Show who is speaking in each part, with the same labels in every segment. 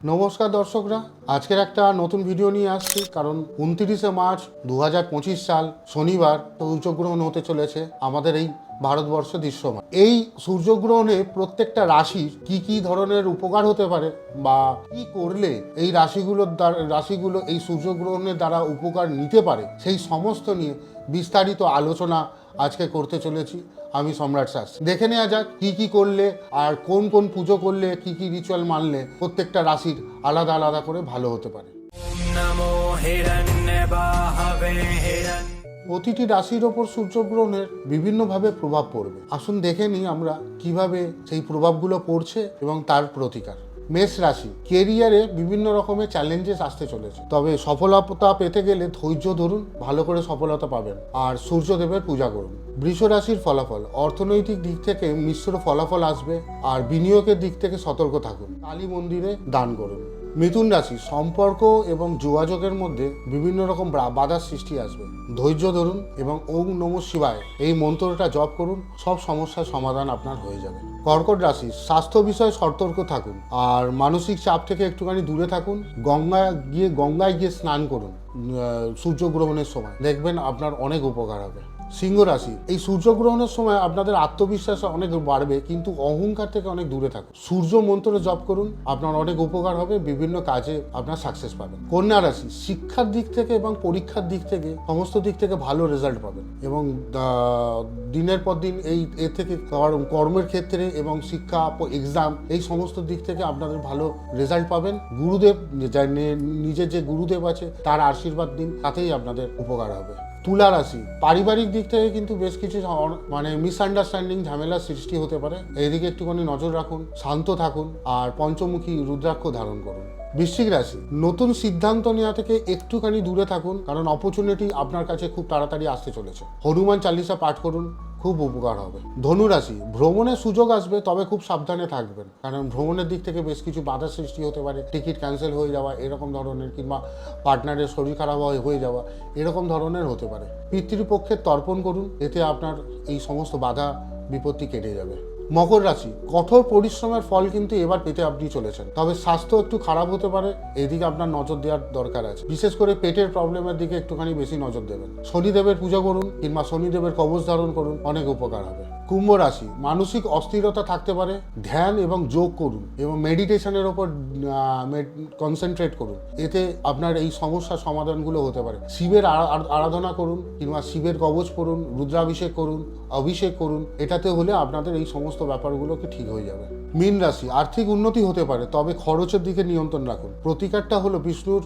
Speaker 1: নমস্কার দর্শকরা, আজকের একটা নতুন ভিডিও নিয়ে আসছি, কারণ উনত্রিশে মার্চ দু হাজার পঁচিশ সাল শনিবার সূর্যগ্রহণ হতে চলেছে আমাদের এই ভারতবর্ষ দৃশ্যমান। এই সূর্যগ্রহণে প্রত্যেকটা রাশির কি কি ধরনের উপকার হতে পারে বা কি করলে এই রাশিগুলোর দ্বারা, রাশিগুলো এই সূর্যগ্রহণের দ্বারা উপকার নিতে পারে, সেই সমস্ত নিয়ে বিস্তারিত আলোচনা আজকে করতে চলেছি, আমি সম্রাট শাস দেখে নেওয়া যাক কী কী করলে আর কোন কোন পুজো করলে কি কি রিচুয়াল মানলে প্রত্যেকটা রাশির আলাদা আলাদা করে ভালো হতে পারে। প্রতিটি রাশির ওপর সূর্যগ্রহণের বিভিন্নভাবে প্রভাব পড়বে। আসুন দেখে নিই আমরা কীভাবে সেই প্রভাবগুলো পড়ছে এবং তার প্রতিকার। মেষ রাশি কেরিয়ারে বিভিন্ন রকমের চ্যালেঞ্জেস আসতে চলেছে। তবে সফলতা পেতে গেলে ধৈর্য ধরুন, ভালো করে সফলতা পাবেন। আর সূর্যদেবের পূজা করুন। বৃষ রাশির ফলাফল, অর্থনৈতিক দিক থেকে মিশ্র ফলাফল আসবে, আর বিনিয়োগের দিক থেকে সতর্ক থাকুন। কালী মন্দিরে দান করুন। মিথুন রাশি, সম্পর্ক এবং যোগাযোগের মধ্যে বিভিন্ন রকম বাধার সৃষ্টি আসবে। ধৈর্য ধরুন এবং ওম নম শিবায় এই মন্ত্রটা জপ করুন, সব সমস্যার সমাধান আপনার হয়ে যাবে। কর্কট রাশি, স্বাস্থ্য বিষয়ে সতর্ক থাকুন আর মানসিক চাপ থেকে একটুখানি দূরে থাকুন গঙ্গা গিয়ে, গঙ্গায় গিয়ে স্নান করুন। সূর্যগ্রহণের সময়। দেখবেন আপনার অনেক উপকার হবে। সিংহ রাশি, এই সূর্যগ্রহণের সময় আপনাদের আত্মবিশ্বাস অনেক বাড়বে, কিন্তু অহংকার থেকে অনেক দূরে থাকুন। সূর্য মন্ত্র জপ করুন, আপনার অনেক উপকার হবে, বিভিন্ন কাজে আপনার সাকসেস পাবেন। কন্যা রাশি, শিক্ষার দিক থেকে এবং পরীক্ষার দিক থেকে সমস্ত দিক থেকে ভালো রেজাল্ট পাবেন। এবং দিনের পর দিন এই, এ থেকে কর- কর্মের ক্ষেত্রে এবং শিক্ষা এক্সাম এই সমস্ত দিক থেকে আপনাদের ভালো রেজাল্ট পাবেন। গুরুদেব নিজের যে গুরুদেব আছে, তার আশীর্বাদ দিন, তাতেই আপনাদের উপকার হবে। তুলা রাশি, পারিবারিক দিক থেকে কিন্তু বেশ কিছু মানে মিসআন্ডারস্ট্যান্ডিং ঝামেলার সৃষ্টি হতে পারে। এদিকে একটুখানি নজর রাখুন, শান্ত থাকুন, আর পঞ্চমুখী রুদ্রাক্ষ ধারণ করুন। বৃশ্চিক রাশি, নতুন সিদ্ধান্ত নেওয়া থেকে একটুখানি দূরে থাকুন, কারণ অপরচুনিটি আপনার কাছে খুব তাড়াতাড়ি আসতে চলেছে। হনুমান চালিসা পাঠ করুন খুব উপকার হবে। ধনুরাশি, ভ্রমণের সুযোগ আসবে, তবে খুব সাবধানে থাকবেন। কারণ ভ্রমণের দিক থেকে বেশ কিছু বাধা সৃষ্টি হতে পারে, টিকিট ক্যান্সেল হয়ে যাওয়া এরকম ধরনের কিংবা পার্টনারের শরীর খারাপ হয়ে- যাওয়া এরকম ধরনের হতে পারে। পিতৃপক্ষের তর্পণ করুন, এতে আপনার এই সমস্ত বাধা, বিপত্তি কেটে যাবে। মকর রাশি, কঠোর পরিশ্রমের ফল কিন্তু এবার পেতে আপনি চলেছেন। তবে স্বাস্থ্য একটু খারাপ হতে পারে, এদিকে আপনার নজর দেওয়ার দরকার আছে। বিশেষ করে পেটের প্রবলেমের দিকে একটুখানি বেশি নজর দেবেন। শনিদেবের পূজা করুন কিংবা শনিদেবের কবচ ধারণ করুন, অনেক উপকার হবে। কুম্ভ রাশি, মানসিক অস্থিরতা থাকতে পারে, ধ্যান এবং যোগ করুন এবং মেডিটেশনের ওপর কনসেন্ট্রেট করুন। এতে আপনার এই সমস্যার সমাধানগুলো হতে পারে। শিবের আরা- আরা- আরাধনা করুন কিংবা শিবের কবচ পড়ুন, রুদ্রাভিষেক করুন, অভিষেক করুন, এটাতে হলে আপনাদের এই সমস্ত ব্যাপারগুলোকে ঠিক হয়ে যাবে। মীন রাশি, আর্থিক উন্নতি হতে পারে, তবে খরচের দিকে নিয়ন্ত্রণ রাখুন। প্রতিকারটা হলো বিষ্ণুর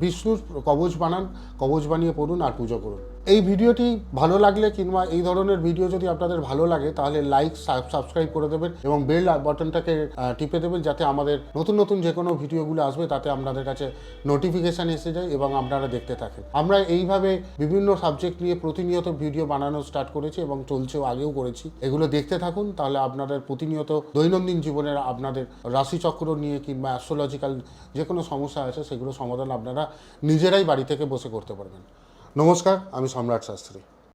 Speaker 1: বিষ্ণুর কবচ বানান, কবচ বানিয়ে পড়ুন আর পুজো করুন। এই ভিডিওটি ভালো লাগলে কিংবা এই ধরনের ভিডিও যদি আপনাদের ভালো লাগে, তাহলে লাইক সাবস্ক্রাইব করে দেবেন এবং বেল বাটনটাকে টিপে দেবেন যাতে আমাদের নতুন নতুন যে কোনো ভিডিওগুলো আসবে, তাতে আপনাদের কাছে নোটিফিকেশান এসে যায় এবং আপনারা দেখতে থাকেন। আমরা এইভাবে বিভিন্ন সাবজেক্ট নিয়ে প্রতিনিয়ত ভিডিও বানানো স্টার্ট করেছি এবং চলছেও, আগেও করেছি। এগুলো দেখতে থাকুন, তাহলে আপনাদের প্রতিনিয়ত দৈনন্দিন জীবনের আপনাদের রাশিচক্র নিয়ে কিংবা অ্যাস্ট্রোলজিক্যাল যে কোনো সমস্যা আছে সেগুলো সমাধান আপনারা নিজেরাই বাড়ি থেকে বসে করতে পারবেন। নমস্কার আমি সম্রাট শাস্ত্রী।